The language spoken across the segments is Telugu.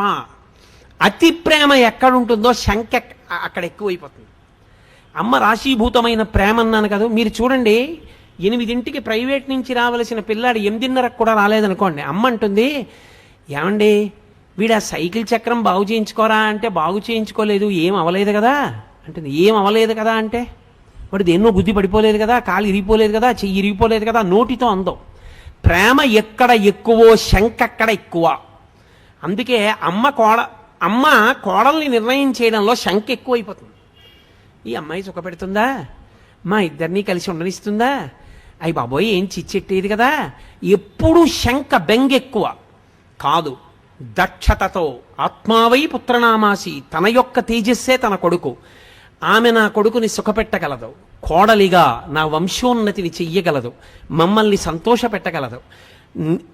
ప్రేమ. అతి ప్రేమ ఎక్కడుంటుందో శంక ఎక్- అక్కడ ఎక్కువైపోతుంది. అమ్మ రాశీభూతమైన ప్రేమ అన్నాను కదా మీరు చూడండి ఎనిమిదింటికి ప్రైవేట్ నుంచి రావలసిన పిల్లాడు ఎనిమిదిన్నరకు కూడా రాలేదనుకోండి. అమ్మ అంటుంది ఏమండి వీడు ఆ సైకిల్ చక్రం బాగు చేయించుకోరా అంటే బాగు చేయించుకోలేదు ఏం అవలేదు కదా? అంటుంది ఏం అవలేదు కదా అంటే వాడు దేన్నో బుద్ధి పడిపోలేదు కదా కాలు ఇరిగిపోలేదు కదా చెయ్యి ఇరిగిపోలేదు కదా నోటితో అందం. ప్రేమ ఎక్కడ ఎక్కువో శంక అక్కడ ఎక్కువ. అందుకే అమ్మ కోడ అమ్మ కోడల్ని నిర్ణయం చేయడంలో శంక ఎక్కువైపోతుంది. ఈ అమ్మాయి సుఖపెడుతుందా? మా ఇద్దరినీ కలిసి ఉండనిస్తుందా? అయ్యి బాబోయ్ ఏం చిచ్చెట్టేది కదా? ఎప్పుడూ శంక బెంగ ఎక్కువ కాదు దక్షతతో. ఆత్మావై పుత్రనామాసి తన యొక్క తేజస్సే తన కొడుకు. ఆమె నా కొడుకుని సుఖపెట్టగలదు. కోడలిగా నా వంశోన్నతిని చెయ్యగలదు. మమ్మల్ని సంతోషపెట్టగలదు. పెట్టగలదు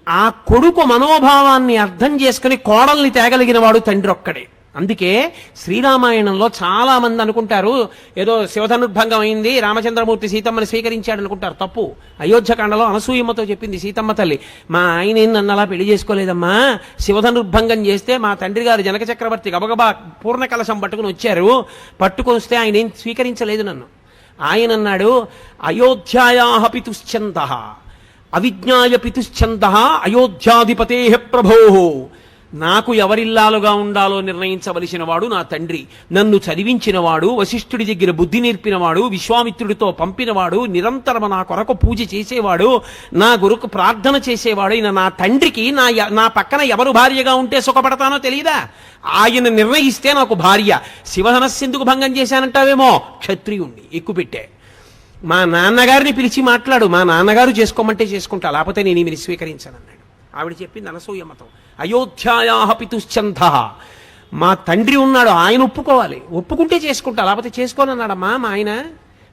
ఆ కొడుకు మనోభావాన్ని అర్థం చేసుకుని కోడల్ని తేగలిగిన వాడు తండ్రి ఒక్కడే. అందుకే శ్రీరామాయణంలో చాలా మంది అనుకుంటారు ఏదో శివధనుర్భంగం అయింది రామచంద్రమూర్తి సీతమ్మని స్వీకరించాడు అనుకుంటారు. తప్పు. అయోధ్యకాండలో అనసూయమ్మతో చెప్పింది సీతమ్మ తల్లి. మా ఆయన నన్ను అలా పెళ్ళి చేసుకోలేదమ్మా? శివధనుర్భంగం చేస్తే మా తండ్రి గారు జనక చక్రవర్తి గబగబా పూర్ణ కలశం పట్టుకుని వచ్చారు. పట్టుకొని వస్తే ఆయన ఏం స్వీకరించలేదు నన్ను. ఆయన అన్నాడు అయోధ్యాయాహపి తుశ్చంద అవిజ్ఞాయ పితుశ్చంద అయోధ్యాధిపతే ప్రభో. నాకు ఎవరిల్లాలుగా ఉండాలో నిర్ణయించవలసిన వాడు నా తండ్రి. నన్ను చదివించినవాడు వశిష్ఠుడి దగ్గర బుద్ధి నేర్పినవాడు విశ్వామిత్రుడితో పంపినవాడు నిరంతరం నా కొరకు పూజ చేసేవాడు నా గురుకు ప్రార్థన చేసేవాడైన నా తండ్రికి నా నా పక్కన ఎవరు భార్యగా ఉంటే సుఖపడతానో తెలియదా ఆయన నిర్ణయిస్తే నాకు భార్య. శివధనస్సెందుకు భంగం చేశానంటావేమో? క్షత్రియుణ్ణి ఎక్కుపెట్టే. మా నాన్నగారిని పిలిచి మాట్లాడు. మా నాన్నగారు చేసుకోమంటే చేసుకుంటా. లేకపోతే నేను ఈమెను స్వీకరించానన్నాడు ఆవిడ చెప్పింది అనసూయమతం అయోధ్యాయా పితుశ్చంధ. మా తండ్రి ఉన్నాడు. ఆయన ఒప్పుకోవాలి. ఒప్పుకుంటే చేసుకుంటా. లేకపోతే చేసుకోనన్నాడమ్మా మా ఆయన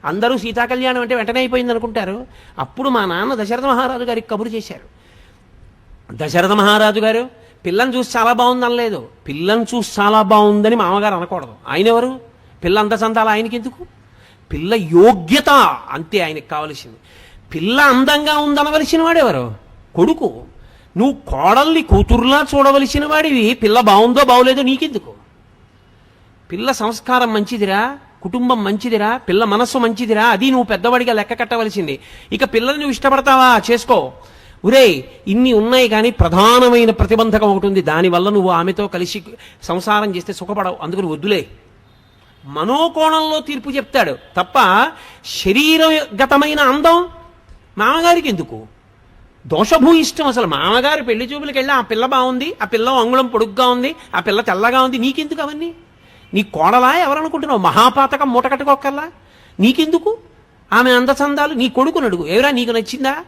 అందరూ సీతా కళ్యాణం అంటే వెంటనే అయిపోయింది అనుకుంటారు. అప్పుడు మా నాన్న దశరథ మహారాజు గారికి కబురు చేశారు. దశరథ మహారాజు గారు పిల్లని చూసి చాలా బాగుంది అనలేదు. పిల్లని చూసి చాలా బాగుందని మామగారు అనకూడదు. ఆయన ఎవరు? పిల్ల అంత చందాల ఆయనకి ఎందుకు? పిల్ల యోగ్యత అంతే ఆయనకి కావలసింది. పిల్ల అందంగా ఉందనవలసిన వాడెవరు? కొడుకు. నువ్వు కోడల్ని కూతురులా చూడవలసిన వాడివి. పిల్ల బాగుందో బాగోలేదో నీకెందుకు? పిల్ల సంస్కారం మంచిదిరా కుటుంబం మంచిదిరా పిల్ల మనస్సు మంచిదిరా అది నువ్వు పెద్దవాడిగా లెక్క కట్టవలసింది. ఇక పిల్లని నువ్వు ఇష్టపడతావా? చేసుకో. ఒరే ఇన్ని ఉన్నాయి కానీ ప్రధానమైన ప్రతిబంధకం ఒకటి ఉంది. దానివల్ల నువ్వు ఆమెతో కలిసి సంసారం చేస్తే సుఖపడవు. అందుకని వద్దులే. మనోకోణంలో తీర్పు చెప్తాడు. తప్ప శరీరగతమైన అందం మామగారికి ఎందుకు? దోషభూయిష్టం అసలు. మామగారు పెళ్ళి చూపులకి వెళ్ళి ఆ పిల్ల బాగుంది ఆ పిల్ల అంగుళం పొడుగ్గా ఉంది ఆ పిల్ల తెల్లగా ఉంది నీకెందుకు అవన్నీ? నీ కోడలా ఎవరనుకుంటున్నావు? మహాపాతకం మూట కట్టుకోకల్లా నీకెందుకు? ఆమె అందచందాలు నీ కొడుకు నడుగు. ఎవరా నీకు నచ్చిందా?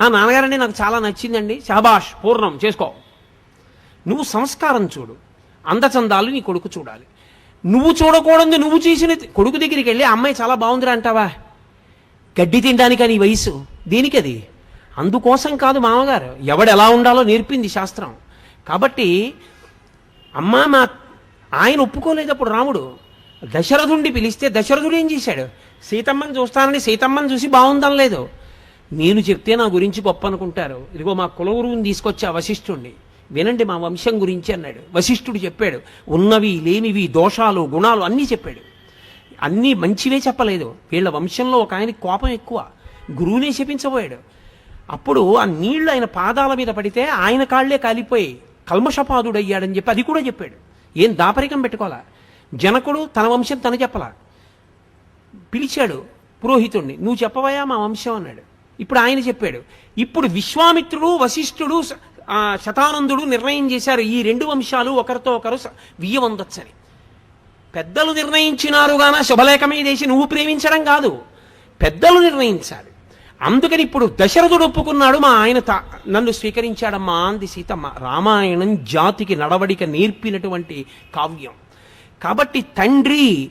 ఆ నాన్నగారండి నాకు చాలా నచ్చిందండి. శాబాష్ పూర్ణం చేసుకో. నువ్వు సంస్కారం చూడు. అందచందాలు నీ కొడుకు చూడాలి. నువ్వు చూడకూడదు నువ్వు చేసిన కొడుకు దగ్గరికి వెళ్ళి అమ్మాయి చాలా బాగుందిరా అంటావా? గడ్డి తినడానికి నీ వయసు? దేనికది? అందుకోసం కాదు మామగారు. ఎవడు ఎలా ఉండాలో నేర్పింది శాస్త్రం. కాబట్టి అమ్మ మా ఆయన ఒప్పుకోలేదు అప్పుడు రాముడు దశరథుండి పిలిస్తే దశరథుడు ఏం చేశాడు? సీతమ్మని చూస్తానని సీతమ్మని చూసి బాగుందనలేదు. నేను చెప్తే నా గురించి గొప్ప అనుకుంటారు. ఇదిగో మా కులగురువుని తీసుకొచ్చా వశిష్ఠుణ్ణి. వినండి మా వంశం గురించి అన్నాడు. వశిష్ఠుడు చెప్పాడు ఉన్నవి లేనివి దోషాలు గుణాలు అన్నీ చెప్పాడు. అన్నీ మంచివే చెప్పలేదు. వీళ్ళ వంశంలో ఒక ఆయనకి కోపం ఎక్కువ. గురువునే శపించబోయాడు. అప్పుడు ఆ నీళ్ళు ఆయన పాదాల మీద పడితే ఆయన కాళ్ళే కాలిపోయి కల్మషపాదుడయ్యాడని చెప్పి అది కూడా చెప్పాడు. ఏం దాపరికం పెట్టుకోవాలా? జనకుడు తన వంశం తన చెప్పలా? పిలిచాడు పురోహితుణ్ణి నువ్వు చెప్పవయా మా వంశం అన్నాడు. ఇప్పుడు ఆయన చెప్పాడు ఇప్పుడు విశ్వామిత్రుడు వశిష్ఠుడు శతానందుడు నిర్ణయం చేశారు. ఈ రెండు వంశాలు ఒకరితో ఒకరు వియ్యవందొచ్చని పెద్దలు నిర్ణయించినారు గాన శుభలేఖమే చేసి నువ్వు ప్రేమించడం కాదు. పెద్దలు నిర్ణయించాలి. అందుకని ఇప్పుడు దశరథుడు ఒప్పుకున్నాడు. మా ఆయన తా- నన్ను స్వీకరించాడమ్మా అంది సీతమ్మ. రామాయణం జాతికి నడవడిక నేర్పినటువంటి కావ్యం. కాబట్టి తండ్రి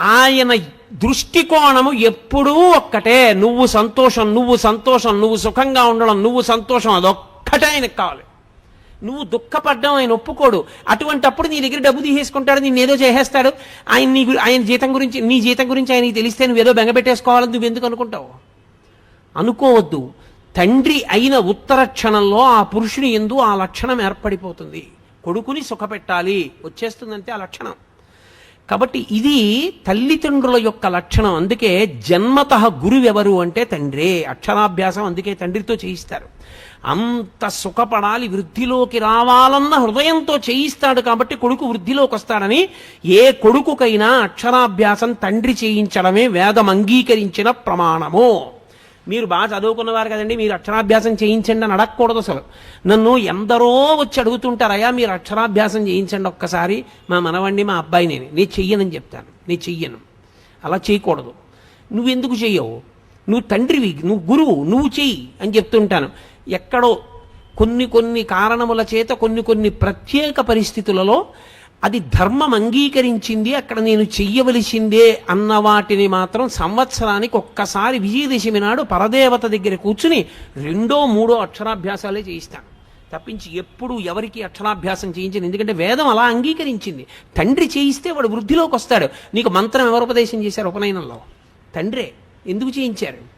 ఆయన దృష్టికోణము ఎప్పుడూ ఒక్కటే. నువ్వు సంతోషం నువ్వు సంతోషం నువ్వు సుఖంగా ఉండడం నువ్వు సంతోషం అదొక్కటే ఆయనకు కావాలి. నువ్వు దుఃఖపడ్డం ఆయన ఒప్పుకోడు. అటువంటప్పుడు నీ దగ్గర డబ్బు తీసేసుకుంటాడు నేను ఏదో చేసేస్తాడు. ఆయన నీ ఆయన జీతం గురించి నీ జీతం గురించి ఆయనకి తెలిస్తే నువ్వు ఏదో బెంగపెట్టేసుకోవాలని నువ్వు ఎందుకు అనుకుంటావు? అనుకోవద్దు. తండ్రి అయిన ఉత్తర క్షణంలో ఆ పురుషుని ఎందు ఆ లక్షణం ఏర్పడిపోతుంది. కొడుకుని సుఖపెట్టాలి. వచ్చేస్తుందంటే ఆ లక్షణం. కాబట్టి ఇది తల్లిదండ్రుల యొక్క లక్షణం. అందుకే జన్మత గురువెవరు అంటే తండ్రే. అక్షరాభ్యాసం అందుకే తండ్రితో చేయిస్తారు. అంత సుఖపడాలి వృద్ధిలోకి రావాలన్న హృదయంతో చేయిస్తాడు కాబట్టి కొడుకు వృద్ధిలోకి వస్తాడని ఏ కొడుకుకైనా అక్షరాభ్యాసం తండ్రి చేయించడమే వేదం అంగీకరించిన ప్రమాణము. మీరు బాగా చదువుకున్నవారు కదండి మీరు అక్షరాభ్యాసం చేయించండి అని అడగకూడదు అసలు. నన్ను ఎందరో వచ్చి అడుగుతుంటారయ్యా మీరు అక్షరాభ్యాసం చేయించండి ఒక్కసారి. మా మనవండి మా అబ్బాయి నేను. నేను చెయ్యనని చెప్తాను. నేను చెయ్యను. అలా చేయకూడదు. నువ్వెందుకు చెయ్యవు? నువ్వు తండ్రివి నువ్వు గురువు నువ్వు చెయ్యి అని చెప్తుంటాను. ఎక్కడో కొన్ని కొన్ని కారణముల చేత కొన్ని కొన్ని ప్రత్యేక పరిస్థితులలో అది ధర్మం అంగీకరించింది అక్కడ నేను చెయ్యవలసిందే అన్న వాటిని మాత్రం సంవత్సరానికి ఒక్కసారి విజయదశమి నాడు పరదేవత దగ్గర కూర్చుని రెండో మూడో అక్షరాభ్యాసాలే చేయిస్తాను. తప్పించి ఎప్పుడు ఎవరికి అక్షరాభ్యాసం చేయించింది ఎందుకంటే వేదం అలా అంగీకరించింది. తండ్రి చేయిస్తే వాడు వృద్ధిలోకి వస్తాడు. నీకు మంత్రం ఎవరు ఉపదేశం చేశారు ఉపనయనంలో? తండ్రే. ఎందుకు చేయించారు?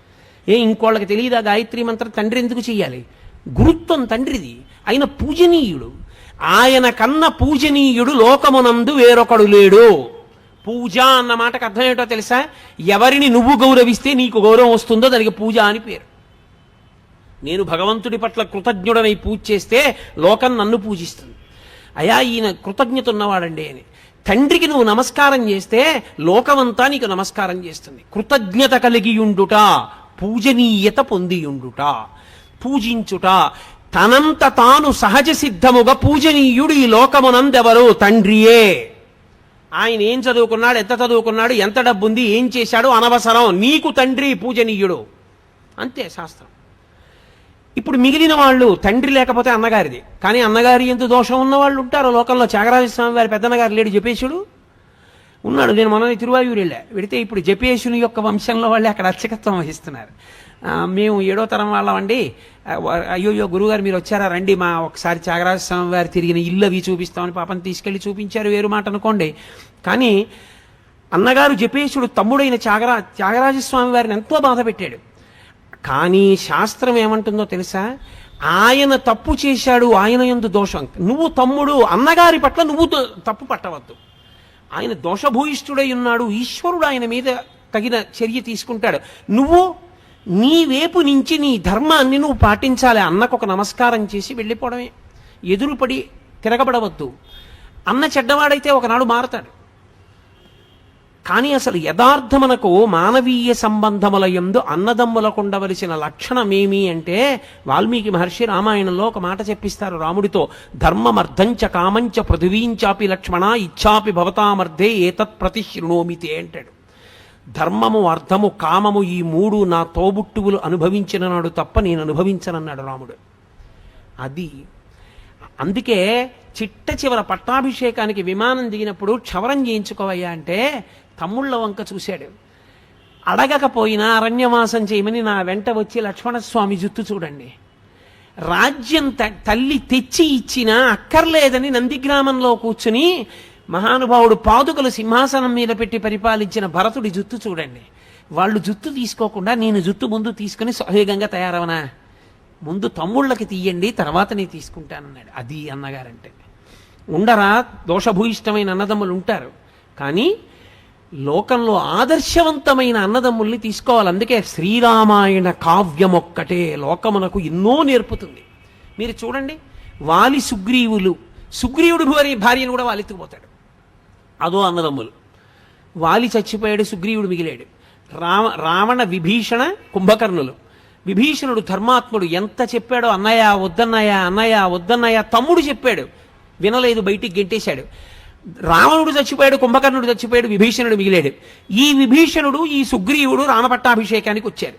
ఏ ఇంకోళ్ళకి తెలియదా గాయత్రి మంత్రం? తండ్రి ఎందుకు చెయ్యాలి? గురుత్వం తండ్రిది. ఆయన పూజనీయుడు. ఆయన కన్న పూజనీయుడు లోకమునందు వేరొకడు లేడు. పూజ అన్న మాటకు అర్థం ఏంటో తెలుసా? ఎవరిని నువ్వు గౌరవిస్తే నీకు గౌరవం వస్తుందో దానికి పూజ అని పేరు. నేను భగవంతుడి పట్ల కృతజ్ఞుడనై పూజ చేస్తే లోకం నన్ను పూజిస్తుంది. అయా ఈయన కృతజ్ఞత ఉన్నవాడండి అని. తండ్రికి నువ్వు నమస్కారం చేస్తే లోకమంతా నీకు నమస్కారం చేస్తుంది. కృతజ్ఞత కలిగి ఉండుట పూజనీయత పొందియుండుట. పూజించుట తనంత తాను సహజ సిద్ధముగా పూజనీయుడు ఈ లోకమునందెవరు? తండ్రియే. ఆయన ఏం చదువుకున్నాడు? ఎంత చదువుకున్నాడు? ఎంత డబ్బుంది? ఏం చేశాడు? అనవసరం. నీకు తండ్రి పూజనీయుడు. అంతే శాస్త్రం. ఇప్పుడు మిగిలిన వాళ్ళు తండ్రి లేకపోతే అన్నగారిది. కానీ అన్నగారి ఎందు దోషం ఉన్న వాళ్ళు ఉంటారు. లోకంలో త్యాగరాజ స్వామి వారి పెద్దన్నగారు లేడు. జపేశుడు ఉన్నాడు. నేను మొన్న తిరువాయూరు వెళ్ళా. వెడితే ఇప్పుడు జపేషుని యొక్క వంశంలో వాళ్ళే అక్కడ అర్చకత్వం వహిస్తున్నారు. మేము ఏడో తరం వాళ్ళమండి. ఆ, వ- అయ్యోయ్యో గురుగారు మీరు వచ్చారా? రండి మా ఒకసారి త్యాగరాజ స్వామి వారు తిరిగిన ఇల్లు అవి చూపిస్తామని పాపం తీసుకెళ్ళి చూపించారు వేరు మాట అనుకోండి. కానీ అన్నగారు జపేశుడు తమ్ముడైన త్యాగరా త్యాగరాజస్వామి వారిని ఎంతో బాధ పెట్టాడు. కానీ శాస్త్రం ఏమంటుందో తెలుసా? ఆయన తప్పు చేశాడు ఆయన ఎందు దోషం. నువ్వు తమ్ముడు అన్నగారి పట్ల నువ్వు తప్పు పట్టవద్దు. ఆయన దోషభూయిష్ఠుడై ఉన్నాడు ఈశ్వరుడు ఆయన మీద తగిన చర్య తీసుకుంటాడు. నువ్వు నీ వేపు నుంచి నీ ధర్మాన్ని నువ్వు పాటించాలి అన్నకు ఒక నమస్కారం చేసి వెళ్ళిపోవడమే. ఎదురుపడి తిరగబడవద్దు. అన్న చెడ్డవాడైతే ఒకనాడు మారతాడు. కానీ అసలు యథార్థమనకు మానవీయ సంబంధముల యందు అన్నదమ్ములకు ఉండవలసిన లక్షణమేమి అంటే వాల్మీకి మహర్షి రామాయణంలో ఒక మాట చెప్పిస్తారు రాముడితో ధర్మమర్ధంచ కామంచ పృథివీంచాపి లక్ష్మణ ఇచ్చాపి భవతామర్థే ఏతత్ ప్రతిశృణోమితే అంటాడు. ధర్మము అర్థము కామము ఈ మూడు నా తోబుట్టువులు అనుభవించిన నాడు తప్ప నేను అనుభవించనన్నాడు రాముడు. అది అందుకే చిట్ట చివర పట్టాభిషేకానికి విమానం దిగినప్పుడు క్షవరం చేయించుకోవయ్యా అంటే తమ్ముళ్ళ వంక చూశాడు. అడగకపోయినా అరణ్యవాసం చేయమని నా వెంట వచ్చి లక్ష్మణస్వామి జుత్తు చూడండి. రాజ్యం త- తల్లి తెచ్చి ఇచ్చినా అక్కర్లేదని నందిగ్రామంలో కూర్చుని మహానుభావుడు పాదుకలు సింహాసనం మీద పెట్టి పరిపాలించిన భరతుడి జుత్తు చూడండి. వాళ్ళు జుత్తు తీసుకోకుండా నేను జుత్తు ముందు తీసుకుని సహేగంగా తయారవనా? ముందు తమ్ముళ్ళకి తీయండి తర్వాత నేను తీసుకుంటానన్నాడు. అది అన్నగారంటే. ఉండరా? దోషభూయిష్టమైన అన్నదమ్ములు ఉంటారు. కానీ లోకంలో ఆదర్శవంతమైన అన్నదమ్ముల్ని తీసుకోవాలి. అందుకే శ్రీరామాయణ కావ్యం ఒక్కటే లోకమునకు ఎన్నో నేర్పుతుంది. మీరు చూడండి వాలి సుగ్రీవులు సుగ్రీవుడు భార్య భార్యను కూడా వాలెత్తుకుపోతాడు అదో అన్నదమ్ములు. వాలి చచ్చిపోయాడు సుగ్రీవుడు మిగిలాడు. రామ రావణ విభీషణ కుంభకర్ణులు. విభీషణుడు ధర్మాత్ముడు. ఎంత చెప్పాడో అన్నయ్య వద్దన్నయ్య అన్నయ్య వద్దన్నయ్య తమ్ముడు చెప్పాడు. వినలేదు బయటికి గెంటేశాడు. రావణుడు చచ్చిపోయాడు కుంభకర్ణుడు చచ్చిపోయాడు విభీషణుడు మిగిలాడు. ఈ విభీషణుడు ఈ సుగ్రీవుడు రామపట్టాభిషేకానికి వచ్చారు.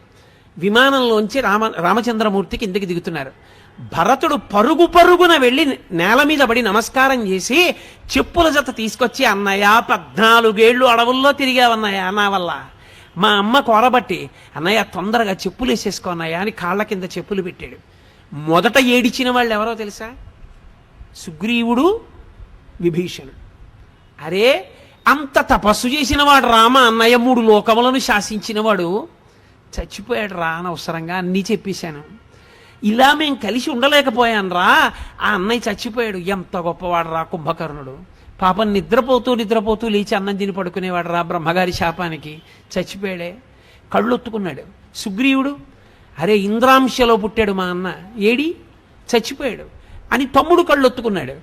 విమానంలోంచి రామ రామచంద్రమూర్తి కిందకి దిగుతున్నారు. భరతుడు పరుగు పరుగున వెళ్ళి నేల మీద పడి నమస్కారం చేసి చెప్పుల జత తీసుకొచ్చి అన్నయ్య పద్నాలుగేళ్ళు అడవుల్లో తిరిగావన్నయ్య నా వల్ల. మా అమ్మ కోరబట్టి అన్నయ్య తొందరగా చెప్పులు వేసేసుకో అన్నయ్య అని కాళ్ళ కింద చెప్పులు పెట్టాడు. మొదట ఏడిచిన వాళ్ళు ఎవరో తెలుసా? సుగ్రీవుడు విభీషణుడు. అరే అంత తపస్సు చేసినవాడు రామ అన్నయ్య మూడు లోకములను శాసించినవాడు చచ్చిపోయాడు రా అనవసరంగా అన్నీ చెప్పేశాను. ఇలా మేము కలిసి ఉండలేకపోయాను రా. ఆ అన్నయ్య చచ్చిపోయాడు. ఎంత గొప్పవాడు రా కుంభకర్ణుడు. పాపం నిద్రపోతూ నిద్రపోతూ లేచి అన్నం తిని పడుకునేవాడు రా బ్రహ్మగారి శాపానికి. చచ్చిపోయాడే. కళ్ళొత్తుకున్నాడు. సుగ్రీవుడు అరే ఇంద్రాంశలో పుట్టాడు మా అన్న. ఏడి? చచ్చిపోయాడు. అని తమ్ముడు కళ్ళొత్తుకున్నాడు.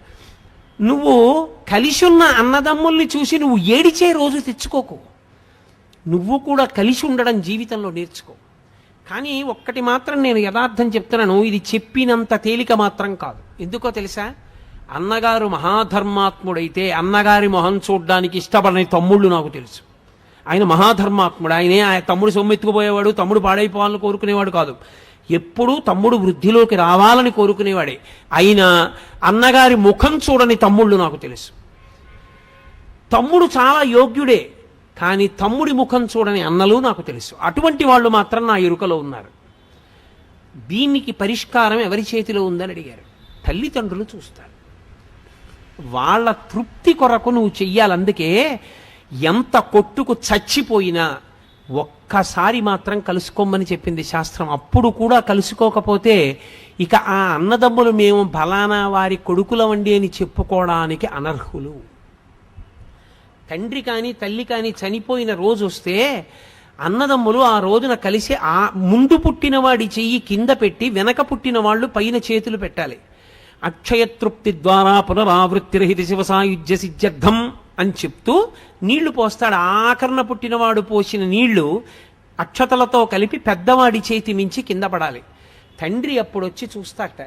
నువ్వు కలిసి ఉన్న అన్నదమ్ముల్ని చూసి నువ్వు ఏడిచే రోజు తెచ్చుకోకు. నువ్వు కూడా కలిసి ఉండడం జీవితంలో నేర్చుకో. కానీ ఒక్కటి మాత్రం నేను యథార్థం చెప్తున్నాను ఇది చెప్పినంత తేలిక మాత్రం కాదు. ఎందుకో తెలుసా? అన్నగారు మహాధర్మాత్ముడైతే అన్నగారి మొహం చూడడానికి ఇష్టపడని తమ్ముళ్ళు నాకు తెలుసు. ఆయన మహాధర్మాత్ముడు. ఆయనే ఆయన తమ్ముడు సొమ్మెత్తుకుపోయేవాడు తమ్ముడు పాడైపోవాలని కోరుకునేవాడు కాదు. ఎప్పుడూ తమ్ముడు వృద్ధిలోకి రావాలని కోరుకునేవాడే. అయినా అన్నగారి ముఖం చూడని తమ్ముళ్ళు నాకు తెలుసు. తమ్ముడు చాలా యోగ్యుడే కానీ తమ్ముడి ముఖం చూడని అన్నలు నాకు తెలుసు. అటువంటి వాళ్ళు మాత్రం నా ఎరుకలో ఉన్నారు. దీనికి పరిష్కారం ఎవరి చేతిలో ఉందని అడిగారు. తల్లిదండ్రులు చూస్తారు. వాళ్ళ తృప్తి కొరకు నువ్వు చెయ్యాలందుకే ఎంత కొట్టుకు చచ్చిపోయినా ఒక్కసారి మాత్రం కలుసుకోమని చెప్పింది శాస్త్రం. అప్పుడు కూడా కలుసుకోకపోతే ఇక ఆ అన్నదమ్ములు మేము బలానా వారి కొడుకుల వండి అని చెప్పుకోవడానికి అనర్హులు. తండ్రి కానీ తల్లి కానీ చనిపోయిన రోజు వస్తే అన్నదమ్ములు ఆ రోజున కలిసి ఆ ముందు పుట్టినవాడి చెయ్యి కింద పెట్టి వెనక పుట్టిన వాళ్ళు పైన చేతులు పెట్టాలి. అక్షయతృప్తి ద్వారా పునరావృత్తిరహిత శివసాయుజ్య సిద్ధ్యర్థం అని చెప్తూ నీళ్ళు పోస్తాడు. ఆకరణ పుట్టినవాడు పోసిన నీళ్ళు అక్షతలతో కలిపి పెద్దవాడి చేతి మించి కింద పడాలి. తండ్రి అప్పుడు వచ్చి చూస్తాట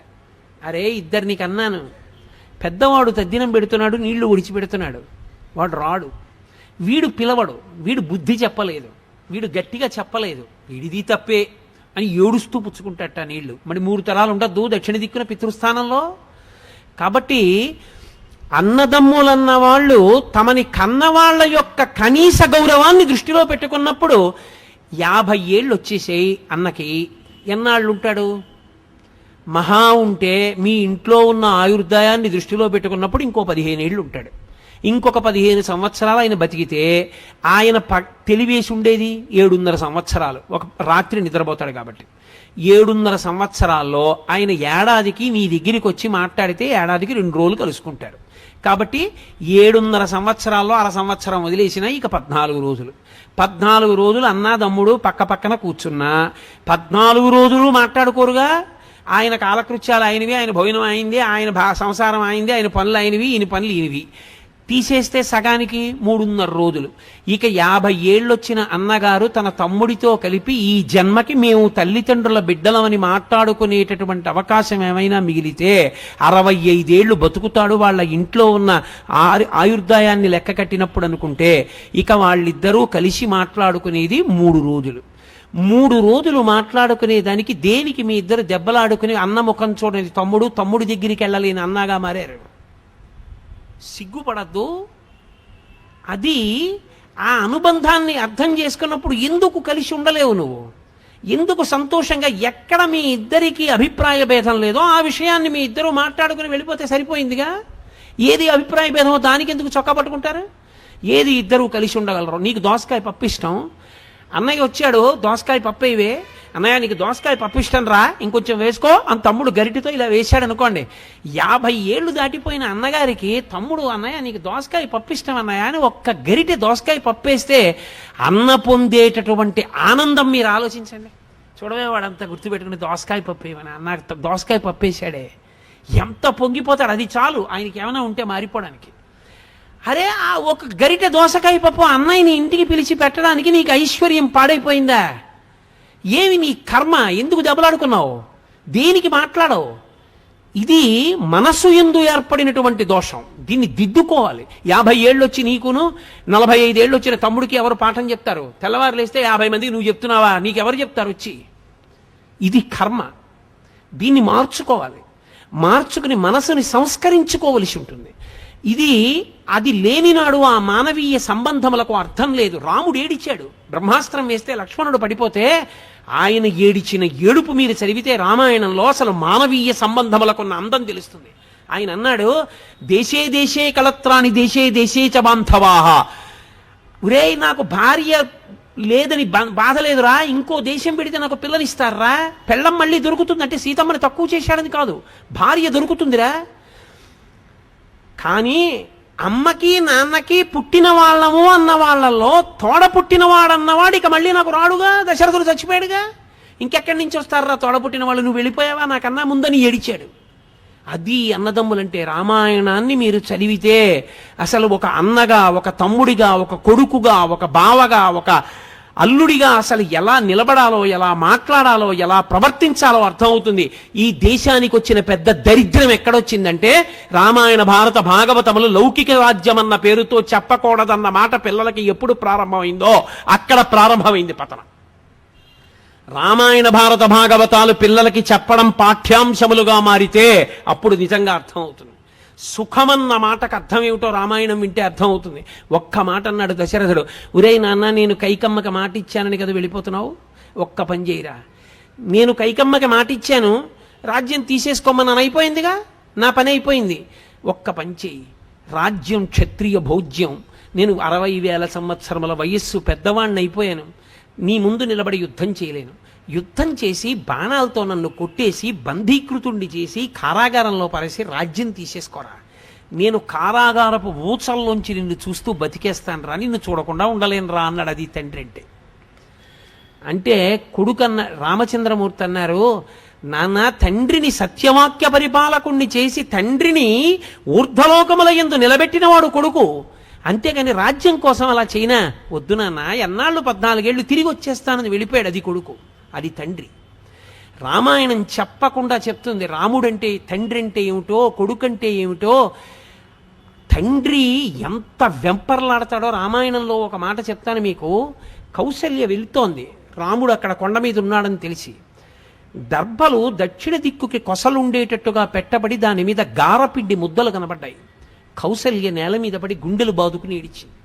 అరే ఇద్దరిని కన్నాను. పెద్దవాడు తద్దినం పెడుతున్నాడు నీళ్ళు ఒడిచిపెడుతున్నాడు. వాడు రాడు. వీడు పిలవడు. వీడు బుద్ధి చెప్పలేదు. వీడు గట్టిగా చెప్పలేదు. వీడిది తప్పే అని ఏడుస్తూ పుచ్చుకుంటాట నీళ్ళు. మరి మూడు తరాలు ఉండద్దు దక్షిణ దిక్కున పితృస్థానంలో. కాబట్టి అన్నదమ్ములన్న వాళ్ళు తమని కన్నవాళ్ళ యొక్క కనీస గౌరవాన్ని దృష్టిలో పెట్టుకున్నప్పుడు యాభై ఏళ్ళు వచ్చేసేయి అన్నకి. ఎన్నాళ్ళు ఉంటాడు? మహా ఉంటే మీ ఇంట్లో ఉన్న ఆయుర్దాయాన్ని దృష్టిలో పెట్టుకున్నప్పుడు ఇంకో పదిహేను ఏళ్ళు ఉంటాడు. ఇంకొక పదిహేను సంవత్సరాలు ఆయన బతికితే ఆయన ప తెలివేసి ఉండేది ఏడున్నర సంవత్సరాలు. ఒక రాత్రి నిద్రపోతాడు కాబట్టి. ఏడున్నర సంవత్సరాల్లో ఆయన ఏడాదికి మీ దగ్గరికి వచ్చి మాట్లాడితే ఏడాదికి రెండు రోజులు కలుసుకుంటారు కాబట్టి ఏడున్నర సంవత్సరాల్లో అర సంవత్సరం వదిలేసిన ఇక పద్నాలుగు రోజులు. పద్నాలుగు రోజులు అన్నాదమ్ముడు పక్క పక్కన కూర్చున్నా పద్నాలుగు రోజులు మాట్లాడుకోరుగా. ఆయన కాలకృత్యాలు ఆయనవి ఆయన భోజనం అయింది ఆయన భా సంసారం అయింది ఆయన పనులు అయినవి ఈయన పనులు ఈయనవి. తీసేస్తే సగానికి మూడున్నర రోజులు. ఇక యాభై ఏళ్ళొచ్చిన అన్నగారు తన తమ్ముడితో కలిపి ఈ జన్మకి మేము తల్లిదండ్రుల బిడ్డలమని మాట్లాడుకునేటటువంటి అవకాశం ఏమైనా మిగిలితే అరవై ఐదేళ్ళు బతుకుతాడు వాళ్ళ ఇంట్లో ఉన్న ఆరు ఆయుర్దాయాన్ని లెక్క కట్టినప్పుడు అనుకుంటే ఇక వాళ్ళిద్దరూ కలిసి మాట్లాడుకునేది మూడు రోజులు. మూడు రోజులు మాట్లాడుకునే దానికి దేనికి మీ ఇద్దరు దెబ్బలాడుకుని అన్న ముఖం చూడని తమ్ముడు తమ్ముడి దగ్గరికి వెళ్ళలేని అన్నగా మారారు. సిగ్గుపడద్దు. అది ఆ అనుబంధాన్ని అర్థం చేసుకున్నప్పుడు ఎందుకు కలిసి ఉండలేవు నువ్వు? ఎందుకు సంతోషంగా ఎక్కడ మీ ఇద్దరికి అభిప్రాయ భేదం లేదో ఆ విషయాన్ని మీ ఇద్దరు మాట్లాడుకుని వెళ్ళిపోతే సరిపోయిందిగా? ఏది అభిప్రాయ భేదమో దానికి ఎందుకు చొక్కా పట్టుకుంటారు? ఏది ఇద్దరు కలిసి ఉండగలరు? నీకు దోసకాయ పప్పు ఇష్టం. అన్నయ్య వచ్చాడు దోసకాయ పప్పు ఇవే. అన్నయ్య నీకు దోసకాయ పప్పు ఇష్టం రా ఇంకొంచెం వేసుకో అని తమ్ముడు గరిటితో ఇలా వేశాడు అనుకోండి. యాభై ఏళ్ళు దాటిపోయిన అన్నగారికి తమ్ముడు అన్నయ్య నీకు దోసకాయ పప్పు ఇష్టం అన్నయ్య అని ఒక్క గరిటె దోసకాయ పప్పేస్తే అన్న పొందేటటువంటి ఆనందం మీరు ఆలోచించండి. చూడవే వాడంతా గుర్తుపెట్టుకుని దోసకాయ పప్పు ఏమని అన్న దోసకాయ పప్పేశాడే ఎంత పొంగిపోతాడు అది చాలు ఆయనకి ఏమైనా ఉంటే మారిపోవడానికి. అరే ఆ ఒక గరిట దోసకాయ పప్పు అన్నయ్యని ఇంటికి పిలిచి పెట్టడానికి నీకు ఐశ్వర్యం పాడైపోయిందా? ఏమి నీ కర్మ? ఎందుకు దెబ్బలాడుకున్నావు? దేనికి మాట్లాడవు? ఇది మనసు ఎందు ఏర్పడినటువంటి దోషం. దీన్ని దిద్దుకోవాలి. యాభై ఏళ్ళు వచ్చి నీకును నలభై ఐదేళ్ళు వచ్చిన తమ్ముడికి ఎవరు పాఠం చెప్తారు? తెల్లవారు లేస్తే యాభై మందికి నువ్వు చెప్తున్నావా? నీకెవరు చెప్తారు వచ్చి? ఇది కర్మ. దీన్ని మార్చుకోవాలి. మార్చుకుని మనసుని సంస్కరించుకోవలసి ఉంటుంది. ఇది అది లేనినాడు ఆ మానవీయ సంబంధములకు అర్థం లేదు. రాముడు ఏడిచాడు. బ్రహ్మాస్త్రం వేస్తే లక్ష్మణుడు పడిపోతే ఆయన ఏడిచిన ఏడుపు మీరు చదివితే రామాయణంలో అసలు మానవీయ సంబంధములకున్న అందం తెలుస్తుంది. ఆయన అన్నాడు దేశే దేశే కలత్రాని దేశే దేశే చ బాంధవాహ ఒరేయ్ నాకు భార్య లేదని బా- బాధ లేదురా. ఇంకో దేశం పెడితే నాకు పిల్లనిస్తారా పెళ్ళం మళ్ళీ దొరుకుతుంది అంటే సీతమ్మని తక్కువ చేశాడని కాదు. భార్య దొరుకుతుందిరా. కానీ అమ్మకి నాన్నకి పుట్టిన వాళ్ళము అన్న వాళ్ళల్లో తోడ పుట్టినవాడన్నవాడు ఇక మళ్ళీ నాకు రాడుగా? దశరథుడు చచ్చిపోయాడుగా? ఇంకెక్కడి నుంచి వస్తారా తోడ పుట్టిన వాళ్ళు నువ్వు వెళ్ళిపోయావా? నాకన్నా ముందని ఏడిచాడు. అది అన్నదమ్ములంటే రామాయణాన్ని మీరు చదివితే అసలు ఒక అన్నగా ఒక తమ్ముడిగా ఒక కొడుకుగా ఒక బావగా ఒక అల్లుడిగా అసలు ఎలా నిలబడాలో ఎలా మాట్లాడాలో ఎలా ప్రవర్తించాలో అర్థమవుతుంది. ఈ దేశానికి వచ్చిన పెద్ద దరిద్రం ఎక్కడొచ్చిందంటే రామాయణ భారత భాగవతములు లౌకిక రాజ్యం అన్న పేరుతో చెప్పకూడదన్న మాట పిల్లలకి ఎప్పుడు ప్రారంభమైందో అక్కడ ప్రారంభమైంది పతనం. రామాయణ భారత భాగవతాలు పిల్లలకి చెప్పడం పాఠ్యాంశములుగా మారితే అప్పుడు నిజంగా అర్థమవుతుంది. సుఖమన్న మాటకు అర్థం ఏమిటో రామాయణం వింటే అర్థమవుతుంది. ఒక్క మాట అన్నాడు దశరథుడు ఉరే నాన్న నేను కైకమ్మకి మాట ఇచ్చానని కదా వెళ్ళిపోతున్నావు? ఒక్క పని చేయరా. నేను కైకమ్మకి మాట ఇచ్చాను రాజ్యం తీసేసుకోమని అయిపోయిందిగా? నా పని అయిపోయింది. ఒక్క పని చేయి. రాజ్యం క్షత్రియ భోజ్యం. నేను అరవై వేల సంవత్సరముల వయస్సు పెద్దవాణ్ణి అయిపోయాను నీ ముందు నిలబడి యుద్ధం చేయలేను. యుద్ధం చేసి బాణాలతో నన్ను కొట్టేసి బంధీకృతుణ్ణి చేసి కారాగారంలో పరేసి రాజ్యం తీసేసుకోరా. నేను కారాగారపు ఊచల్లోంచి నిన్ను చూస్తూ బతికేస్తాను రా నిన్ను చూడకుండా ఉండలేను రా అన్నాడు అది తండ్రి అంటే. అంటే కొడుకన్న రామచంద్రమూర్తి అన్నారు నాన్న తండ్రిని సత్యవాక్య పరిపాలకుణ్ణి చేసి తండ్రిని ఊర్ధ్వలోకముల ఎందు నిలబెట్టినవాడు కొడుకు. అంతేగాని రాజ్యం కోసం అలా చైనా వద్దు నాన్న ఎన్నాళ్ళు పద్నాలుగేళ్ళు తిరిగి వచ్చేస్తానని వెళ్ళిపోయాడు అది కొడుకు. అది తండ్రి. రామాయణం చెప్పకుండా చెప్తుంది రాముడంటే తండ్రి అంటే ఏమిటో కొడుకంటే ఏమిటో తండ్రి ఎంత వెంపర్లాడతాడో రామాయణంలో ఒక మాట చెప్తాను మీకు. కౌసల్య వెళుతోంది రాముడు అక్కడ కొండ మీద ఉన్నాడని తెలిసి. దర్భలు దక్షిణ దిక్కుకి కొసలు ఉండేటట్టుగా పెట్టబడి దాని మీద గారపిండి ముద్దలు కనబడ్డాయి. కౌసల్య నేల మీద పడి గుండెలు బాదుకుని ఏడిచింది.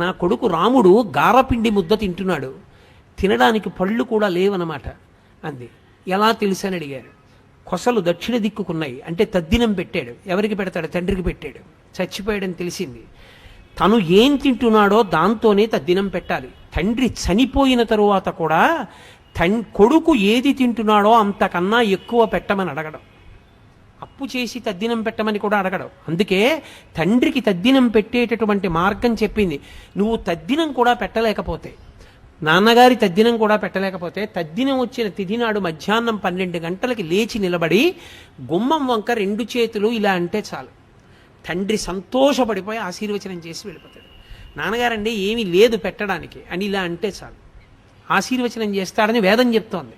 నా కొడుకు రాముడు గారపిండి ముద్ద తింటున్నాడు. తినడానికి పళ్ళు కూడా లేవన్నమాట అంది. ఎలా తెలుసని అడిగారు. కొసలు దక్షిణ దిక్కుకున్నాయి. అంటే తద్దినం పెట్టాడు. ఎవరికి పెడతాడు? తండ్రికి పెట్టాడు. చచ్చిపోయాడని తెలిసింది. తను ఏం తింటున్నాడో దాంతోనే తద్దినం పెట్టాలి. తండ్రి చనిపోయిన తరువాత కూడా తన్ కొడుకు ఏది తింటున్నాడో అంతకన్నా ఎక్కువ పెట్టమని అడగడం. అప్పు చేసి తద్దినం పెట్టమని కూడా అడగడం. అందుకే తండ్రికి తద్దినం పెట్టేటటువంటి మార్గం చెప్పింది. నువ్వు తద్దినం కూడా పెట్టలేకపోతే నాన్నగారి తద్దినం కూడా పెట్టలేకపోతే తద్దినం వచ్చిన తిథి నాడు మధ్యాహ్నం పన్నెండు గంటలకి లేచి నిలబడి గుమ్మం వంక రెండు చేతులు ఇలా అంటే చాలు. తండ్రి సంతోషపడిపోయి ఆశీర్వచనం చేసి వెళ్ళిపోతాడు. నాన్నగారండి ఏమీ లేదు పెట్టడానికి అని ఇలా అంటే చాలు. ఆశీర్వచనం చేస్తాడని వేదం చెప్తోంది.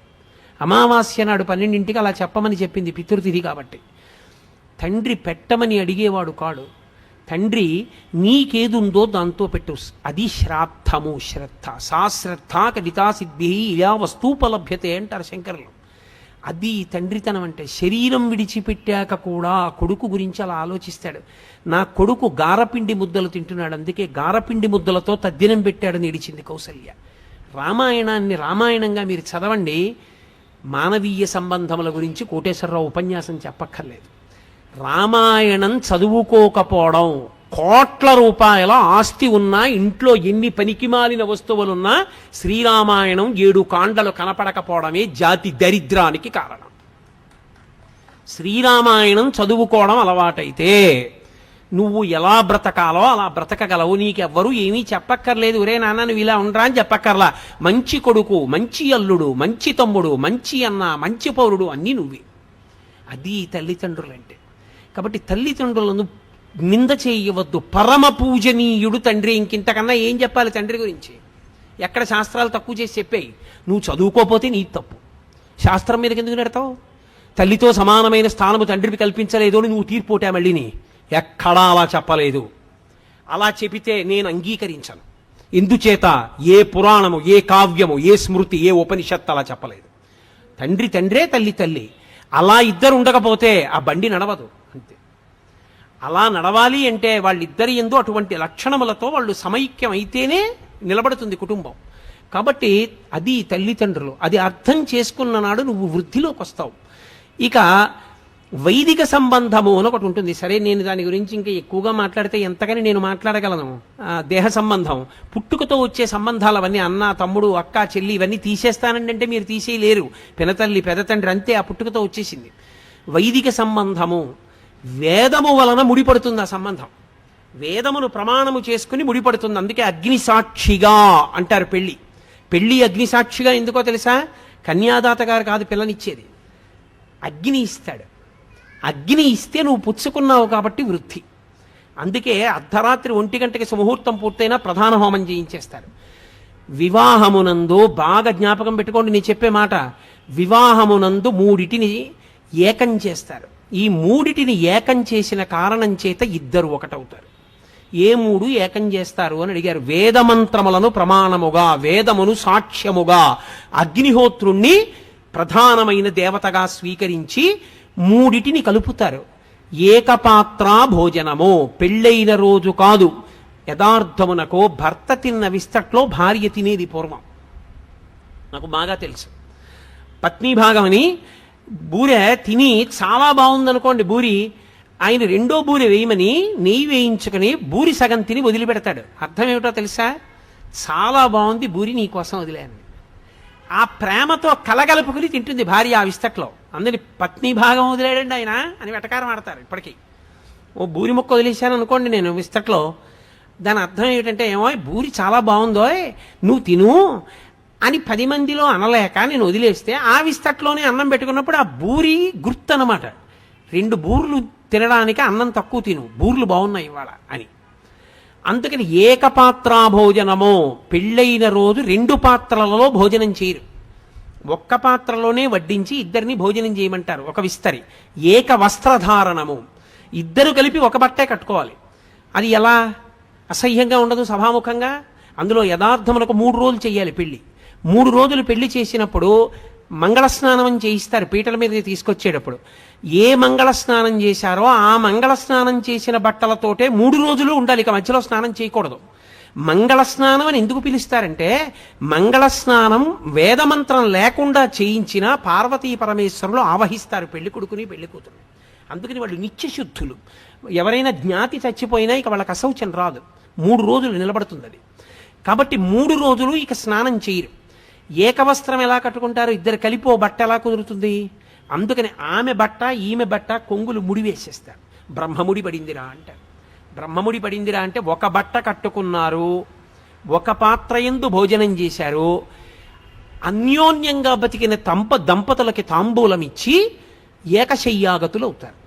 అమావాస్య నాడు పన్నెండింటికి అలా చెప్పమని చెప్పింది పితృతిథి కాబట్టి. తండ్రి పెట్టమని అడిగేవాడు కాడు. తండ్రి నీకేదుందో దాంతో పెట్టు. అది శ్రాద్ధము శ్రద్ధ. సా శ్రద్ధ కడితా సిద్ధి ఇలా వస్తూపలభ్యతే అంటారు శంకరులు. అది తండ్రితనం అంటే శరీరం విడిచిపెట్టాక కూడా కొడుకు గురించి అలా ఆలోచిస్తాడు. నా కొడుకు గారపిండి ముద్దలు తింటున్నాడు అందుకే గారపిండి ముద్దలతో తద్దినం పెట్టాడని ఇడిచింది కౌసల్య. రామాయణాన్ని రామాయణంగా మీరు చదవండి మానవీయ సంబంధముల గురించి కోటేశ్వరరావు ఉపన్యాసం చెప్పక్కర్లేదు. రామాయణం చదువుకోకపోవడం కోట్ల రూపాయల ఆస్తి ఉన్నా ఇంట్లో ఎన్ని పనికిమాలిన వస్తువులున్నా శ్రీరామాయణం ఏడు కాండలు కనపడకపోవడమే జాతి దరిద్రానికి కారణం. శ్రీరామాయణం చదువుకోవడం అలవాటైతే నువ్వు ఎలా బ్రతకాలో అలా బ్రతకగలవు. నీకెవ్వరూ ఏమీ చెప్పక్కర్లేదు. ఒరే నాన్న నువ్వు ఇలా ఉండరా అని చెప్పక్కర్లా. మంచి కొడుకు మంచి అల్లుడు మంచి తమ్ముడు మంచి అన్న మంచి పౌరుడు అన్నీ నువ్వే. అది తల్లిదండ్రులంటే. కాబట్టి తల్లిదండ్రులను నింద చేయవద్దు. పరమ పూజనీయుడు తండ్రి. ఇంకింతకన్నా ఏం చెప్పాలి తండ్రి గురించి? ఎక్కడ శాస్త్రాలు తక్కువ చేసి చెప్పాయి. నువ్వు చదువుకోపోతే నీ తప్పు. శాస్త్రం మీదకి ఎందుకు నెడతావు? తల్లితో సమానమైన స్థానము తండ్రికి కల్పించలేదు అని నువ్వు తీర్పోటా మళ్ళీని. ఎక్కడా అలా చెప్పలేదు. అలా చెబితే నేను అంగీకరించను. ఎందుచేత? ఏ పురాణము ఏ కావ్యము ఏ స్మృతి ఏ ఉపనిషత్తు అలా చెప్పలేదు. తండ్రి తండ్రే తల్లి తల్లి. అలా ఇద్దరు ఉండకపోతే ఆ బండి నడవదు. అలా నడవాలి అంటే వాళ్ళిద్దరి ఎందు అటువంటి లక్షణములతో వాళ్ళు సమైక్యం అయితేనే నిలబడుతుంది కుటుంబం. కాబట్టి అది తల్లిదండ్రులు అది అర్థం చేసుకున్న నాడు నువ్వు వృద్ధిలోకి వస్తావు ఇక వైదిక సంబంధము అని ఒకటి ఉంటుంది. సరే నేను దాని గురించి ఇంకా ఎక్కువగా మాట్లాడితే ఎంతకని నేను మాట్లాడగలను? దేహ సంబంధం. పుట్టుకతో వచ్చే సంబంధాలు అవన్నీ అన్న తమ్ముడు అక్క చెల్లి ఇవన్నీ తీసేస్తానండి అంటే మీరు తీసేయలేరు. పినతల్లి పెదతండ్రి అంతే ఆ పుట్టుకతో వచ్చేసింది. వైదిక సంబంధము వేదము వలన ముడిపడుతుంది ఆ సంబంధం. వేదమును ప్రమాణము చేసుకుని ముడిపడుతుంది. అందుకే అగ్ని సాక్షిగా అంటారు పెళ్ళి. పెళ్ళి అగ్ని సాక్షిగా ఎందుకో తెలుసా? కన్యాదాత గారు కాదు పిల్లనిచ్చేది. అగ్ని ఇస్తాడు. అగ్ని ఇస్తే నువ్వు పుచ్చుకున్నావు కాబట్టి వృద్ధి. అందుకే అర్ధరాత్రి ఒంటి గంటకి సుముహూర్తం పూర్తయినా ప్రధాన హోమం చేయించేస్తారు. వివాహమునందు బాగా జ్ఞాపకం పెట్టుకోండి నేను చెప్పే మాట. వివాహమునందు మూడిటిని ఏకం చేస్తారు. ఈ మూడిటిని ఏకం చేసిన కారణం చేత ఇద్దరు ఒకటవుతారు. ఏ మూడు ఏకం చేస్తారు అని అడిగారు. వేదమంత్రములను ప్రమాణముగా వేదమును సాక్ష్యముగా అగ్నిహోత్రుణ్ణి ప్రధానమైన దేవతగా స్వీకరించి మూడిటిని కలుపుతారు. ఏకపాత్ర భోజనము పెళ్ళైన రోజు కాదు. యథార్థమునకో భర్త తిన్న విస్తట్లో భార్య తినేది పూర్వం. నాకు బాగా తెలుసు. పత్ని భాగమని బూరె తిని చాలా బాగుందనుకోండి బూరి ఆయన రెండో బూరె వేయమని నెయ్యి వేయించుకొని బూరి సగం తిని వదిలిపెడతాడు. అర్థం ఏమిటో తెలుసా? చాలా బాగుంది బూరి నీ కోసం వదిలేను ఆ ప్రేమతో కలగలుపుకుని తింటుంది భార్య ఆ విస్తట్లో. అందరి పత్ని భాగం వదిలేడండి ఆయన అని వెటకారం ఆడతారు ఇప్పటికీ. ఓ బూరి మొక్క వదిలేశాను అనుకోండి నేను విస్తట్లో. దాని అర్థం ఏమిటంటే ఏమో బూరి చాలా బాగుందో నువ్వు తిను అని పది మందిలో అనలేక నేను వదిలేస్తే ఆ విస్తట్లోనే అన్నం పెట్టుకున్నప్పుడు ఆ బూరి గుర్తు అనమాట రెండు బూర్లు తినడానికి అన్నం తక్కువ తిను బూర్లు బాగున్నాయి ఇవాళ అని. అందుకని ఏకపాత్రా భోజనము పెళ్ళైన రోజు రెండు పాత్రలలో భోజనం చేయరు. ఒక్క పాత్రలోనే వడ్డించి ఇద్దరిని భోజనం చేయమంటారు ఒక విస్తరి. ఏక వస్త్రధారణము. ఇద్దరు కలిపి ఒక బట్టే కట్టుకోవాలి. అది ఎలా అసహ్యంగా ఉండదు సభాముఖంగా? అందులో యథార్థమునకు మూడు రోజులు చేయాలి పెళ్ళి మూడు రోజులు పెళ్ళి చేసినప్పుడు మంగళ స్నానం చేయిస్తారు పీటల మీద తీసుకొచ్చేటప్పుడు. ఏ మంగళ స్నానం చేశారో ఆ మంగళ స్నానం చేసిన బట్టలతోటే మూడు రోజులు ఉండాలి ఇక మధ్యలో స్నానం చేయకూడదు. మంగళ స్నానం అని ఎందుకు పిలుస్తారంటే మంగళ స్నానం వేదమంత్రం లేకుండా చేయించిన పార్వతీ పరమేశ్వరులు ఆవహిస్తారు పెళ్ళి కొడుకుని పెళ్ళి కూతురు అందుకని వాళ్ళు నిత్యశుద్ధులు ఎవరైనా జ్ఞాతి చచ్చిపోయినా ఇక వాళ్ళకి అశౌచం రాదు. మూడు రోజులు నిలబడుతుంది అది కాబట్టి మూడు రోజులు ఇక స్నానం చేయరు. ఏకవస్త్రం ఎలా కట్టుకుంటారు? ఇద్దరు కలిపి ఓ బట్ట ఎలా కుదురుతుంది? అందుకని ఆమె బట్ట ఈమె బట్ట కొంగులు ముడి వేసేస్తారు బ్రహ్మముడి పడిందిరా అంటారు. బ్రహ్మముడి పడిందిరా అంటే ఒక బట్ట కట్టుకున్నారు ఒక పాత్ర ఎందు భోజనం చేశారు అన్యోన్యంగా బతికిన తంప దంపతులకి తాంబూలం ఇచ్చి ఏకశయ్యాగతులు అవుతారు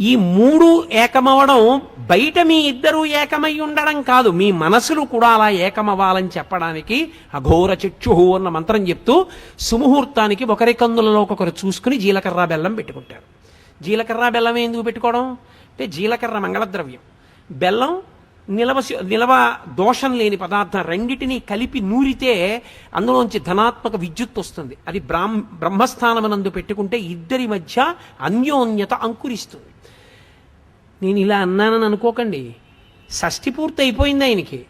ఈ మూడు ఏకమవడం బయట మీ ఇద్దరూ ఏకమై ఉండడం కాదు. మీ మనసులు కూడా అలా ఏకమవ్వాలని చెప్పడానికి అఘోర చిక్షుహు అన్న మంత్రం చెప్తూ సుముహూర్తానికి ఒకరి కందులలో ఒకరు చూసుకుని జీలకర్ర బెల్లం పెట్టుకుంటారు. జీలకర్ర బెల్లం ఎందుకు పెట్టుకోవడం? అంటే జీలకర్ర మంగళద్రవ్యం. బెల్లం నిలవ నిలవ దోషం లేని పదార్థం రెండిటిని కలిపి నూరితే అందులోంచి ధనాత్మక విద్యుత్ వస్తుంది. అది బ్రాహ్మ బ్రహ్మస్థానమనందు పెట్టుకుంటే ఇద్దరి మధ్య అన్యోన్యత అంకురిస్తుంది. నేను ఇలా అన్నానని అనుకోకండి. షష్ఠి పూర్తి అయిపోయింది ఆయనకి.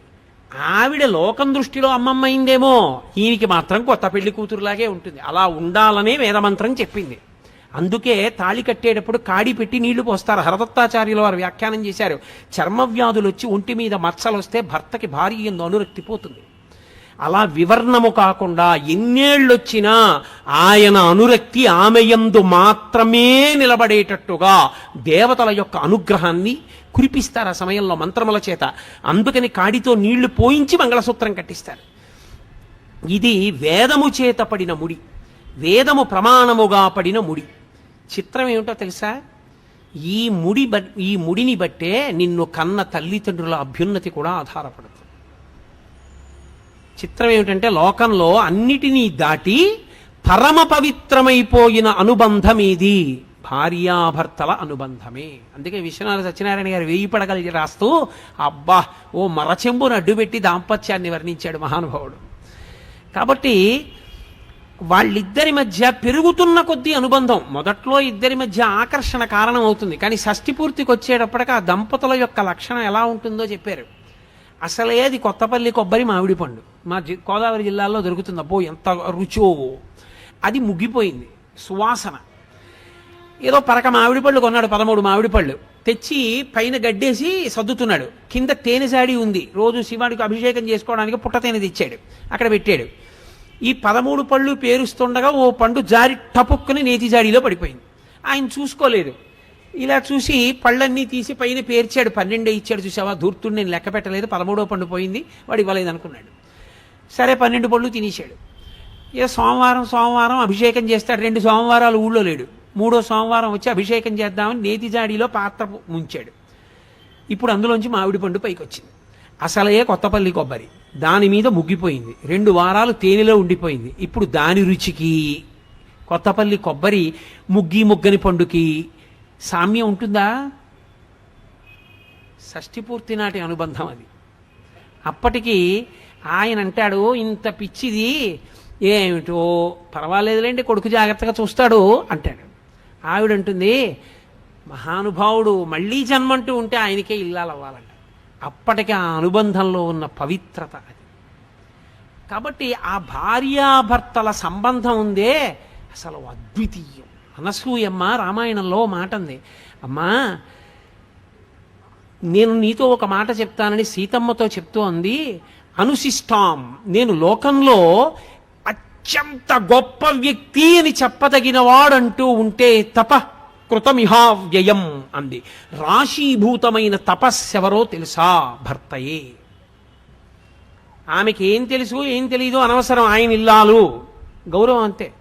ఆవిడ లోకం దృష్టిలో అమ్మమ్మ అయిందేమో. ఈయనకి మాత్రం కొత్త పెళ్ళి కూతురులాగే ఉంటుంది. అలా ఉండాలనే వేదమంత్రం చెప్పింది. అందుకే తాళి కట్టేటప్పుడు కాడి పెట్టి నీళ్ళు పోస్తారు. హరదత్తాచార్యులు వారు వ్యాఖ్యానం చేశారు. చర్మ వ్యాధులు వచ్చి ఒంటి మీద మచ్చలు వస్తే భర్తకి భారీ ఎందు అనురక్తి పోతుంది. అలా వివర్ణము కాకుండా ఎన్నేళ్ళొచ్చినా ఆయన అనురక్తి ఆమె యందు మాత్రమే నిలబడేటట్టుగా దేవతల యొక్క అనుగ్రహాన్ని కురిపిస్తారు ఆ సమయంలో మంత్రముల చేత. అందుకని కాడితో నీళ్ళు పోయించి మంగళసూత్రం కట్టిస్తారు. ఇది వేదము చేత పడిన ముడి. వేదము ప్రమాణముగా పడిన ముడి. చిత్రం ఏమిటో తెలుసా? ఈ ముడి బ ఈ ముడిని బట్టే నిన్ను కన్న తల్లిదండ్రుల అభ్యున్నతి కూడా ఆధారపడుతుంది చిత్రం ఏమిటంటే లోకంలో అన్నిటినీ దాటి పరమ పవిత్రమైపోయిన అనుబంధం ఇది భార్యాభర్తల అనుబంధమే. అందుకే విశ్వనాథ సత్యనారాయణ గారు వేయి పడగలిగి రాస్తూ అబ్బా ఓ మరచెంబును అడ్డుపెట్టి దాంపత్యాన్ని వర్ణించాడు మహానుభావుడు. కాబట్టి వాళ్ళిద్దరి మధ్య పెరుగుతున్న కొద్దీ అనుబంధం. మొదట్లో ఇద్దరి మధ్య ఆకర్షణ కారణం అవుతుంది. కానీ షష్ఠి పూర్తికి వచ్చేటప్పటికి ఆ దంపతుల యొక్క లక్షణం ఎలా ఉంటుందో చెప్పారు. అసలే అది కొత్తపల్లి కొబ్బరి మామిడి పండు. మా జి- గోదావరి జిల్లాలో దొరుకుతుంది. అబ్బో ఎంత రుచో. అది ముగిపోయింది. సువాసన. ఏదో పరక మామిడి పళ్ళు కొన్నాడు పదమూడు మామిడి పళ్ళు. తెచ్చి పైన గడ్డేసి సర్దుతున్నాడు. కింద తేనెజాడి ఉంది. రోజు శివానికి అభిషేకం చేసుకోవడానికి పుట్ట తేనె తెచ్చాడు. అక్కడ పెట్టాడు. ఈ పదమూడు పళ్ళు పేరుస్తుండగా ఓ పండు జారి టపుక్కుని నేతి జాడీలో పడిపోయింది. ఆయన చూసుకోలేదు. ఇలా చూసి పళ్ళన్నీ తీసి పైన పేర్చాడు. పన్నెండే ఇచ్చాడు చూసావా? దూర్తుడు నేను లెక్క పెట్టలేదు. పదమూడో పండు పోయింది. వాడు ఇవ్వలేదు అనుకున్నాడు. సరే పన్నెండు పళ్ళు తినేశాడు. ఇక సోమవారం సోమవారం అభిషేకం చేస్తాడు. రెండు సోమవారాలు ఊళ్ళో లేడు. మూడో సోమవారం వచ్చి అభిషేకం చేద్దామని నేతి జాడీలో పాత్ర ముంచాడు. ఇప్పుడు అందులోంచి మామిడి పండు పైకి వచ్చింది అసలే కొత్తపల్లి కొబ్బరి. దాని మీద ముగ్గిపోయింది. రెండు వారాలు తేనెలో ఉండిపోయింది. ఇప్పుడు దాని రుచికి కొత్తపల్లి కొబ్బరి ముగ్గి ముగ్గని పండుకి సామ్యం ఉంటుందా? షష్ఠిపూర్తి నాటి అనుబంధం అది. అప్పటికి ఆయన అంటాడు ఇంత పిచ్చిది ఏమిటో పర్వాలేదులేండి కొడుకు జాగ్రత్తగా చూస్తాడు అంటాడు. ఆవిడంటుంది మహానుభావుడు మళ్ళీ జన్మంటూ ఉంటే ఆయనకే ఇల్లాలు అప్పటికి ఆ అనుబంధంలో ఉన్న పవిత్రత అది. కాబట్టి ఆ భార్యాభర్తల సంబంధం ఉందే అసలు అద్వితీయం. అనసూయమ్మ రామాయణంలో మాట ఉంది అమ్మా నేను నీతో ఒక మాట చెప్తానని సీతమ్మతో చెప్తూ అంది అనుశిష్టాం నేను లోకంలో అత్యంత గొప్ప వ్యక్తి అని చెప్పదగిన వాడంటూ ఉంటే తప కృతమిహా వ్యయం అంది. రాశీభూతమైన తపస్సెవరో తెలుసా భర్తయే? ఆమెకి ఏం తెలుసు ఏం తెలీదు అనవసరం ఆయన ఇల్లాలు. గౌరవం అంతే.